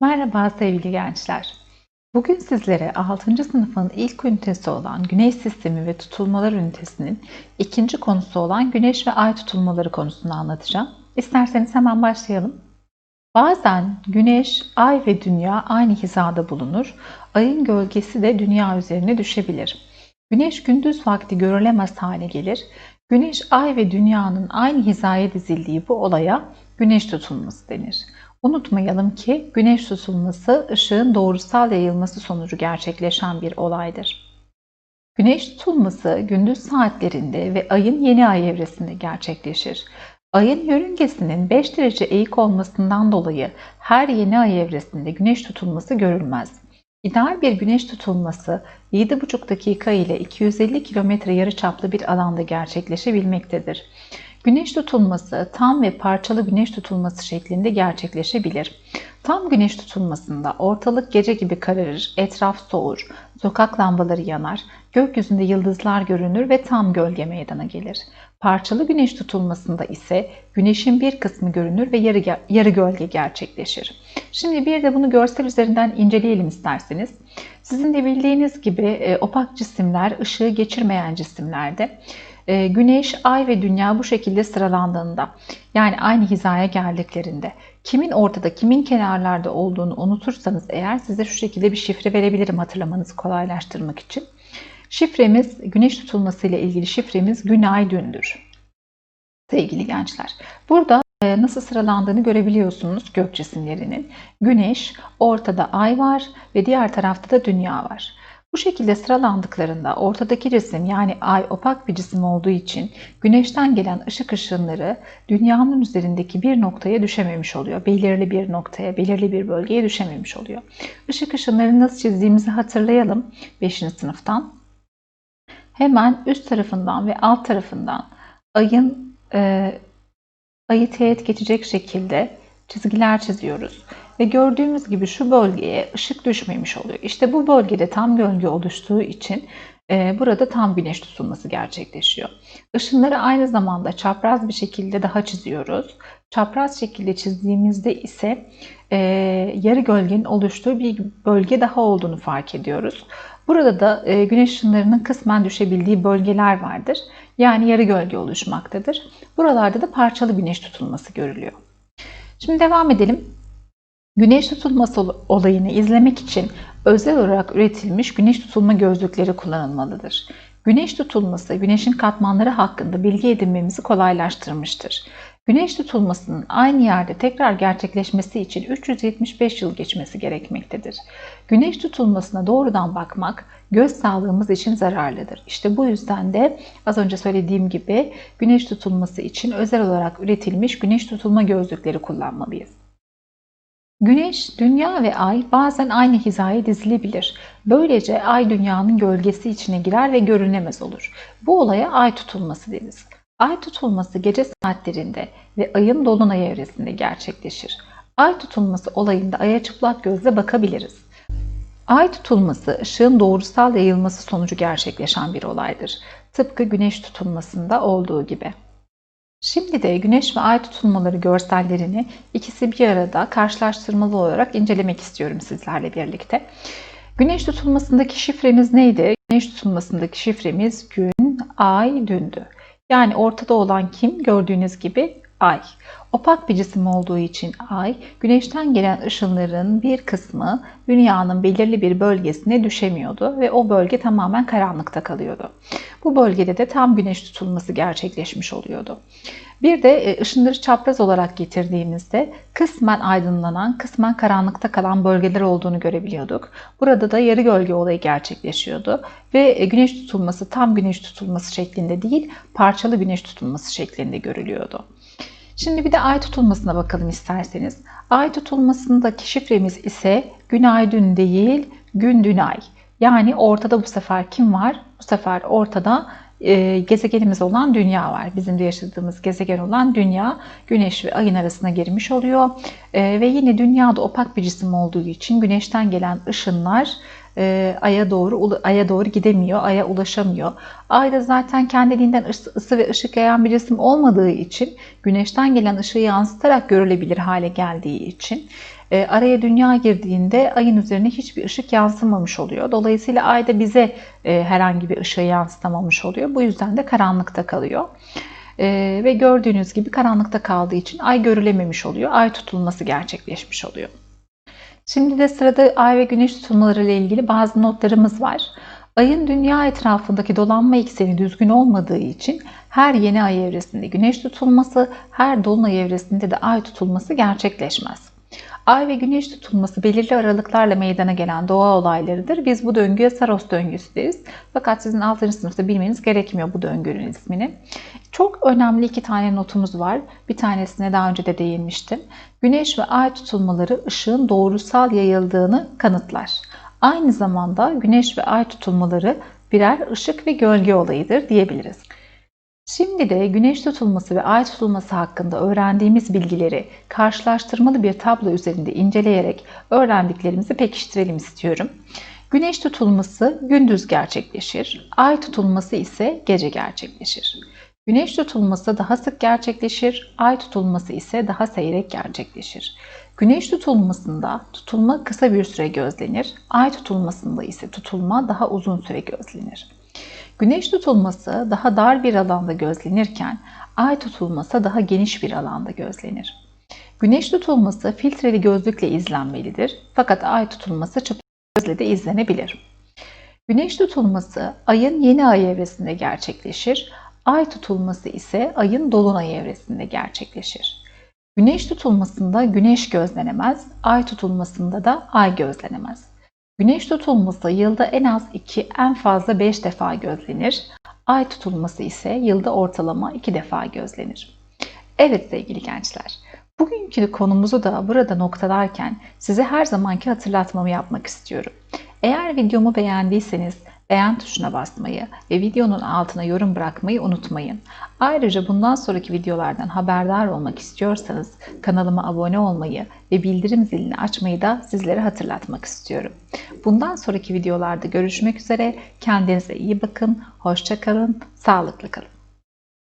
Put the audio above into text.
Merhaba sevgili gençler. Bugün sizlere 6. sınıfın ilk ünitesi olan Güneş Sistemi ve Tutulmalar ünitesinin ikinci konusu olan Güneş ve Ay tutulmaları konusunu anlatacağım. İsterseniz hemen başlayalım. Bazen Güneş, Ay ve Dünya aynı hizada bulunur. Ayın gölgesi de Dünya üzerine düşebilir. Güneş gündüz vakti görülemez hale gelir. Güneş, Ay ve Dünya'nın aynı hizaya dizildiği bu olaya Güneş tutulması denir. Unutmayalım ki güneş tutulması ışığın doğrusal yayılması sonucu gerçekleşen bir olaydır. Güneş tutulması gündüz saatlerinde ve ayın yeni ay evresinde gerçekleşir. Ayın yörüngesinin 5 derece eğik olmasından dolayı her yeni ay evresinde güneş tutulması görülmez. İdeal bir güneş tutulması 7,5 dakika ile 250 kilometre yarıçaplı bir alanda gerçekleşebilmektedir. Güneş tutulması tam ve parçalı güneş tutulması şeklinde gerçekleşebilir. Tam güneş tutulmasında ortalık gece gibi kararır, etraf soğur, sokak lambaları yanar, gökyüzünde yıldızlar görünür ve tam gölge meydana gelir. Parçalı güneş tutulmasında ise güneşin bir kısmı görünür ve yarı, yarı gölge gerçekleşir. Şimdi bir de bunu görsel üzerinden inceleyelim isterseniz. Sizin de bildiğiniz gibi e, opak cisimler ışığı geçirmeyen cisimlerde. E, güneş, Ay ve Dünya bu şekilde sıralandığında yani aynı hizaya geldiklerinde kimin ortada kimin kenarlarda olduğunu unutursanız eğer size şu şekilde bir şifre verebilirim hatırlamanızı kolaylaştırmak için. Şifremiz güneş tutulması ile ilgili şifremiz günaydündür. Sevgili gençler. Burada e, nasıl sıralandığını görebiliyorsunuz gök cisimlerinin. Güneş, ortada ay var ve diğer tarafta da dünya var. Bu şekilde sıralandıklarında ortadaki cisim yani ay opak bir cisim olduğu için güneşten gelen ışık ışınları dünyanın üzerindeki bir noktaya düşememiş oluyor. Belirli bir noktaya, belirli bir bölgeye düşememiş oluyor. Işık ışınlarını nasıl çizdiğimizi hatırlayalım 5. sınıftan. Hemen üst tarafından ve alt tarafından ayın e, ayı teğet geçecek şekilde çizgiler çiziyoruz. Ve gördüğümüz gibi şu bölgeye ışık düşmemiş oluyor. İşte bu bölgede tam gölge oluştuğu için e, burada tam güneş tutulması gerçekleşiyor. Işınları aynı zamanda çapraz bir şekilde daha çiziyoruz. Çapraz şekilde çizdiğimizde ise e, yarı gölgenin oluştuğu bir bölge daha olduğunu fark ediyoruz. Burada da e, güneş ışınlarının kısmen düşebildiği bölgeler vardır. Yani yarı gölge oluşmaktadır. Buralarda da parçalı güneş tutulması görülüyor. Şimdi devam edelim. Güneş tutulması olayını izlemek için özel olarak üretilmiş güneş tutulma gözlükleri kullanılmalıdır. Güneş tutulması, güneşin katmanları hakkında bilgi edinmemizi kolaylaştırmıştır. Güneş tutulmasının aynı yerde tekrar gerçekleşmesi için 375 yıl geçmesi gerekmektedir. Güneş tutulmasına doğrudan bakmak göz sağlığımız için zararlıdır. İşte bu yüzden de az önce söylediğim gibi güneş tutulması için özel olarak üretilmiş güneş tutulma gözlükleri kullanmalıyız. Güneş, Dünya ve Ay bazen aynı hizaya dizilebilir. Böylece Ay Dünya'nın gölgesi içine girer ve görünemez olur. Bu olaya Ay tutulması deriz. Ay tutulması gece saatlerinde ve ayın dolunay evresinde gerçekleşir. Ay tutulması olayında aya çıplak gözle bakabiliriz. Ay tutulması ışığın doğrusal yayılması sonucu gerçekleşen bir olaydır. Tıpkı güneş tutulmasında olduğu gibi. Şimdi de güneş ve ay tutulmaları görsellerini ikisi bir arada karşılaştırmalı olarak incelemek istiyorum sizlerle birlikte. Güneş tutulmasındaki şifremiz neydi? Güneş tutulmasındaki şifremiz gün, ay, dündü. Yani ortada olan kim? Gördüğünüz gibi ay. Opak bir cisim olduğu için ay, güneşten gelen ışınların bir kısmı dünyanın belirli bir bölgesine düşemiyordu ve o bölge tamamen karanlıkta kalıyordu. Bu bölgede de tam güneş tutulması gerçekleşmiş oluyordu. Bir de e, ışınları çapraz olarak getirdiğimizde kısmen aydınlanan, kısmen karanlıkta kalan bölgeler olduğunu görebiliyorduk. Burada da yarı gölge olayı gerçekleşiyordu ve e, güneş tutulması tam güneş tutulması şeklinde değil, parçalı güneş tutulması şeklinde görülüyordu. Şimdi bir de ay tutulmasına bakalım isterseniz. Ay tutulmasındaki şifremiz ise günaydın değil, gündün ay. Yani ortada bu sefer kim var? Bu sefer ortada e, gezegenimiz olan Dünya var. Bizim de yaşadığımız gezegen olan Dünya, Güneş ve Ay'ın arasına girmiş oluyor. E, ve yine Dünyada opak bir cisim olduğu için Güneşten gelen ışınlar e, aya doğru aya doğru gidemiyor, aya ulaşamıyor. Ay da zaten kendiliğinden ısı ve ışık yayan bir cisim olmadığı için güneşten gelen ışığı yansıtarak görülebilir hale geldiği için e, araya dünya girdiğinde ayın üzerine hiçbir ışık yansımamış oluyor. Dolayısıyla ay da bize e, herhangi bir ışığı yansıtamamış oluyor. Bu yüzden de karanlıkta kalıyor. E, ve gördüğünüz gibi karanlıkta kaldığı için ay görülememiş oluyor. Ay tutulması gerçekleşmiş oluyor. Şimdi de sırada ay ve güneş tutulmaları ile ilgili bazı notlarımız var. Ayın dünya etrafındaki dolanma ekseni düzgün olmadığı için her yeni ay evresinde güneş tutulması, her dolunay evresinde de ay tutulması gerçekleşmez. Ay ve güneş tutulması belirli aralıklarla meydana gelen doğa olaylarıdır. Biz bu döngüye Saros döngüsü deriz. Fakat sizin 6. sınıfta bilmeniz gerekmiyor bu döngünün ismini. Çok önemli iki tane notumuz var. Bir tanesine daha önce de değinmiştim. Güneş ve ay tutulmaları ışığın doğrusal yayıldığını kanıtlar. Aynı zamanda güneş ve ay tutulmaları birer ışık ve gölge olayıdır diyebiliriz. Şimdi de güneş tutulması ve ay tutulması hakkında öğrendiğimiz bilgileri karşılaştırmalı bir tablo üzerinde inceleyerek öğrendiklerimizi pekiştirelim istiyorum. Güneş tutulması gündüz gerçekleşir, ay tutulması ise gece gerçekleşir. Güneş tutulması daha sık gerçekleşir, ay tutulması ise daha seyrek gerçekleşir. Güneş tutulmasında tutulma kısa bir süre gözlenir, ay tutulmasında ise tutulma daha uzun süre gözlenir. Güneş tutulması daha dar bir alanda gözlenirken ay tutulması daha geniş bir alanda gözlenir. Güneş tutulması filtreli gözlükle izlenmelidir fakat ay tutulması çıplak gözle de izlenebilir. Güneş tutulması ayın yeni ay evresinde gerçekleşir, ay tutulması ise ayın dolunay evresinde gerçekleşir. Güneş tutulmasında güneş gözlenemez, ay tutulmasında da ay gözlenemez. Güneş tutulması yılda en az 2, en fazla 5 defa gözlenir. Ay tutulması ise yılda ortalama 2 defa gözlenir. Evet sevgili gençler, bugünkü konumuzu da burada noktalarken size her zamanki hatırlatmamı yapmak istiyorum. Eğer videomu beğendiyseniz beğen tuşuna basmayı ve videonun altına yorum bırakmayı unutmayın. Ayrıca bundan sonraki videolardan haberdar olmak istiyorsanız kanalıma abone olmayı ve bildirim zilini açmayı da sizlere hatırlatmak istiyorum. Bundan sonraki videolarda görüşmek üzere. Kendinize iyi bakın, hoşça kalın, sağlıklı kalın.